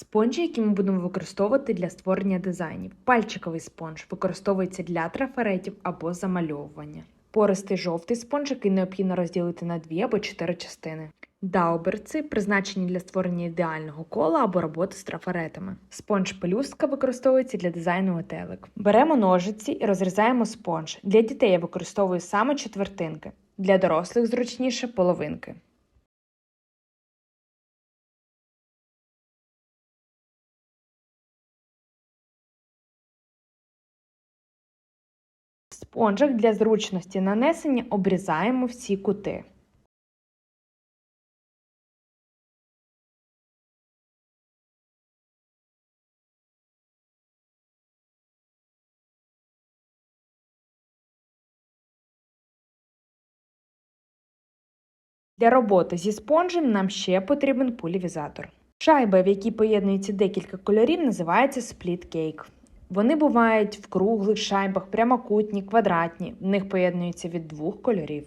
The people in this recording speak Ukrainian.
Спонжі, які ми будемо використовувати для створення дизайнів. Пальчиковий спонж використовується для трафаретів або замальовування. Пористий жовтий спонж, який необхідно розділити на дві або чотири частини. Дауберці призначені для створення ідеального кола або роботи з трафаретами. Спонж пелюстка використовується для дизайну метелик. Беремо ножиці і розрізаємо спонж. Для дітей я використовую саме четвертинки, для дорослих зручніше половинки. Спонжах для зручності нанесення обрізаємо всі кути. Для роботи зі спонжем нам ще потрібен пулівізатор. Шайба, в якій поєднується декілька кольорів, називається спліт кейк. Вони бувають в круглих шайбах, прямокутні, квадратні. В них поєднуються від двох кольорів.